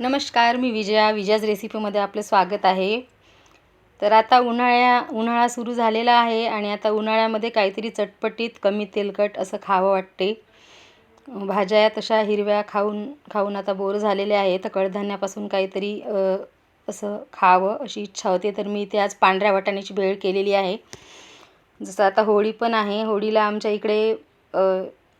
नमस्कार मी विजया. विजयाज रेसिपीमध्ये आपलं स्वागत आहे. तर आता उन्हाळ्या उन्हाळा सुरू झालेला आहे आणि आता उन्हाळ्यामध्ये काहीतरी चटपटीत कमी तेलकट असं खावं वाटते. भाज्या तशा हिरव्या खाऊन खाऊन आता बोर झालेले आहे तर कडधान्यापासून काहीतरी असं खावं अशी इच्छा होते. तर मी इथे आज पांढऱ्या वाटाण्याची भेळ केलेली आहे. जसं आता होळी पण आहे. होळीला आमच्या इकडे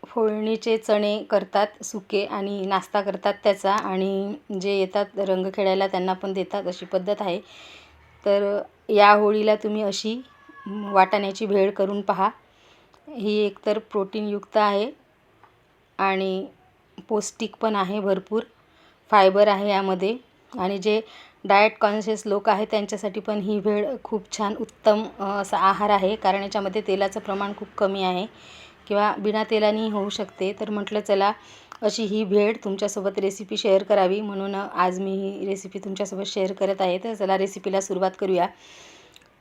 फोडणीचे चणे करतात सुके आणि नाश्ता करतात त्याचा आणि जे येतात रंग खेळायला त्यांना पण देतात अशी पद्धत आहे. तर या होळीला तुम्ही अशी वाटाण्याची भेळ करून पहा. ही एकतर प्रोटीनयुक्त आहे आणि पौष्टिक पण आहे भरपूर. फायबर आहे यामध्ये आणि जे डाएट कॉन्शियस लोक आहेत त्यांच्यासाठी पण ही भेळ खूप छान उत्तम असा आहार आहे कारण याच्यामध्ये तेलाचं प्रमाण खूप कमी आहे. किंवा बिना तेलाने होऊ शकते तर म्हटलं चला अशी ही भेळ तुमच्यासोबत रेसिपी शेअर करावी. म्हणून आज मी ही रेसिपी तुमच्यासोबत शेअर करत आहे. तर चला रेसिपीला सुरुवात करूया.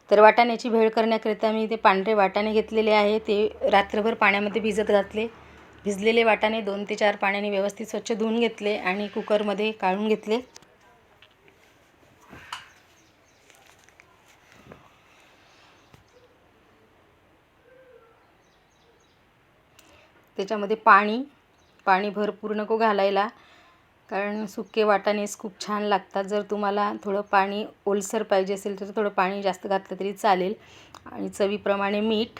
तर वाटाण्याची भेळ करण्याकरिता मी ते पांढरे वाटाणे घेतलेले आहे. ते रात्रभर पाण्यामध्ये भिजत घातले. भिजलेले वाटाणे दोन ते चार पाण्याने व्यवस्थित स्वच्छ धुवून घेतले आणि कुकरमध्ये काढून घेतले. त्याच्यामध्ये पाणी पाणी भरपूर नको घालायला. कारण सुके वाटाणेच खूप छान लागतात. जर तुम्हाला थोडं पाणी ओलसर पाहिजे असेल तर थोडं पाणी जास्त घातलं तरी चालेल. आणि चवीप्रमाणे मीठ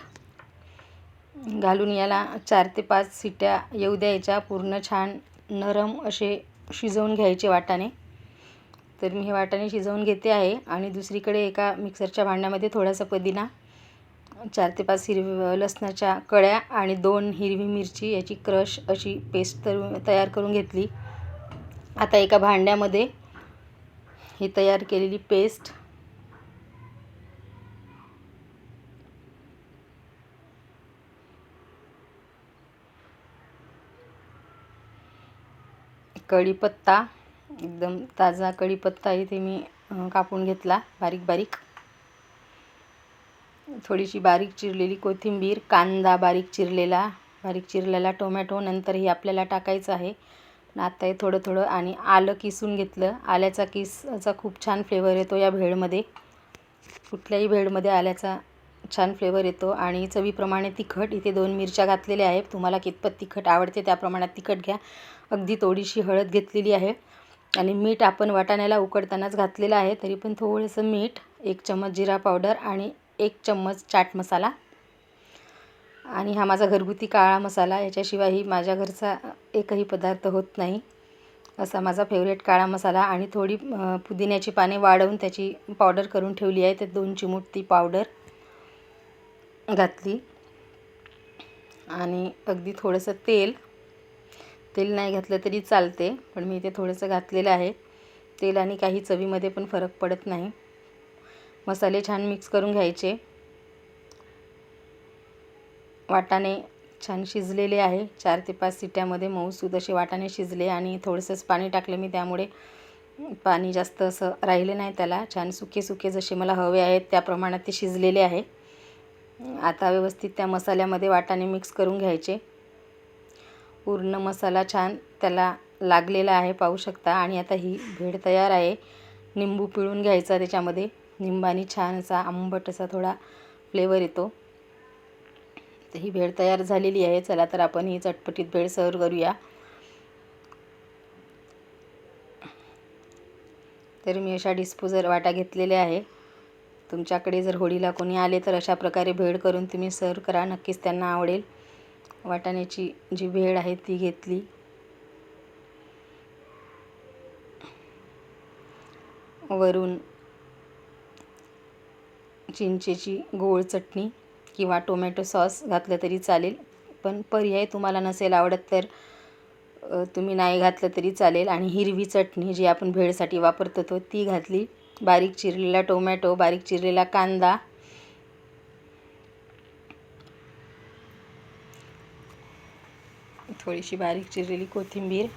घालून याला चार ते पाच सिट्या येऊ द्यायच्या. पूर्ण छान नरम असे शिजवून घ्यायचे वाटाणे. तर मी हे वाटाणे शिजवून घेते आहे. आणि दुसरीकडे एका मिक्सरच्या भांड्यामध्ये थोडासा पुदिना चार ते पाच हिरवी लसणाच्या कळ्या आणि दोन हिरवी मिरची याची क्रश अशी पेस्ट तर तयार करून घेतली. आता एका भांड्यामध्ये ही तयार केलेली पेस्ट कढीपत्ता एकदम ताजा कढीपत्ता इथे मी कापून घेतला बारीक बारीक थोडीशी बारीक चिरलेली कोथिंबीर कांदा बारीक चिरलेला बारीक चिरलेला टोमॅटो नंतर हे आपल्याला टाकायचं आहे. पण आता हे थोडं थोडं आणि आलं किसून घेतलं. आल्याचा किसचा खूप छान फ्लेवर येतो या भेळमध्ये. कुठल्याही भेळमध्ये आल्याचा छान फ्लेवर येतो आणि चवीप्रमाणे तिखट इथे दोन मिरच्या घातलेल्या आहेत. तुम्हाला कितपत तिखट आवडते त्या प्रमाणात तिखट घ्या. अगदी थोडीशी हळद घेतलेली आहे. आणि मीठ आपण वाटाण्याला उकडतानाच घातलेलं आहे तरी पण थोडंसं मीठ एक चम्मच जिरा पावडर आणि एक चम्मच चाट मसाला आणि हा माझा घरगुती काळा मसाला. याच्याशिवायही माझ्या घरचा एकही पदार्थ होत नाही. असा माझा फेवरेट काळा मसाला आणि थोडी पुदिन्याची पाने वाढवून त्याची पावडर करून ठेवली आहे. त्यात दोन चिमूट ती पावडर घातली आणि अगदी थोडंसं तेल. तेल नाही घातलं तरी चालते पण मी इथे थोडंसं घातलेलं आहे. तेल आणि काही चवीमध्ये पण फरक पडत नाही. मसाले छान मिक्स करून घ्यायचे. वाटाणे छान शिजलेले आहे. चार ते पाच सिट्यामध्ये मऊसूद असे वाटाणे शिजले आणि थोडंसंच पाणी टाकलं मी. त्यामुळे पाणी जास्त असं राहिले नाही त्याला. छान सुके सुके जसे मला हवे आहेत त्या प्रमाणात ते शिजलेले आहे. आता व्यवस्थित त्या मसाल्यामध्ये वाटाणे मिक्स करून घ्यायचे. पूर्ण मसाला छान त्याला लागलेला आहे पाहू शकता. आणि आता ही भेळ तयार आहे. निंबू पिळून घ्यायचा त्याच्यामध्ये. निंबाने छान असा आंबट असा थोडा फ्लेवर येतो. तर ही भेळ तयार झालेली आहे. चला तर आपण ही चटपटीत भेळ सर्व करूया. तर मी अशा डिस्पोजर वाटा घेतलेल्या आहे. तुमच्याकडे जर होळीला कोणी आले तर अशा प्रकारे भेळ करून तुम्ही सर्व करा. नक्कीच त्यांना आवडेल. वाटाण्याची जी भेळ आहे ती घेतली. वरून चिंचेची गोड चटणी किंवा टोमॅटो सॉस घातलं तरी चालेल. पण पर्याय तुम्हाला नसेल आवडत तर तुम्ही नाही घातलं तरी चालेल. आणि हिरवी चटणी जी आपण भेळसाठी वापरतो तो ती घातली. बारीक चिरलेला टोमॅटो बारीक चिरलेला कांदा. थोडीशी बारीक चिरलेली कोथिंबीर.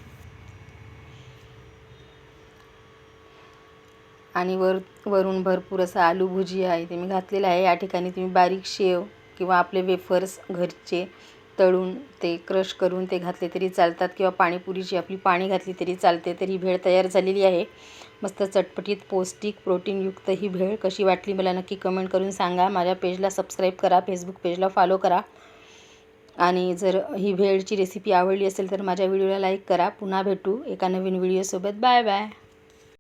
आणि वर वरून भरपूर असं आलू भुजिया आहे ते मी घातलेलं आहे. या ठिकाणी तुम्ही बारीक शेव किंवा आपले वेफर्स घरचे तळून ते क्रश करून ते घातले तरी चालतात किंवा पाणीपुरीची आपली पाणी घातली तरी चालते तर ही भेळ तयार झालेली आहे. मस्त चटपटीत पौष्टिक प्रोटीनयुक्त ही भेळ कशी वाटली मला नक्की कमेंट करून सांगा. माझ्या पेजला सबस्क्राईब करा फेसबुक पेजला फॉलो करा. आणि जर ही भेळची रेसिपी आवडली असेल तर माझ्या व्हिडिओला लाईक करा. पुन्हा भेटू एका नवीन व्हिडिओसोबत. Bye bye.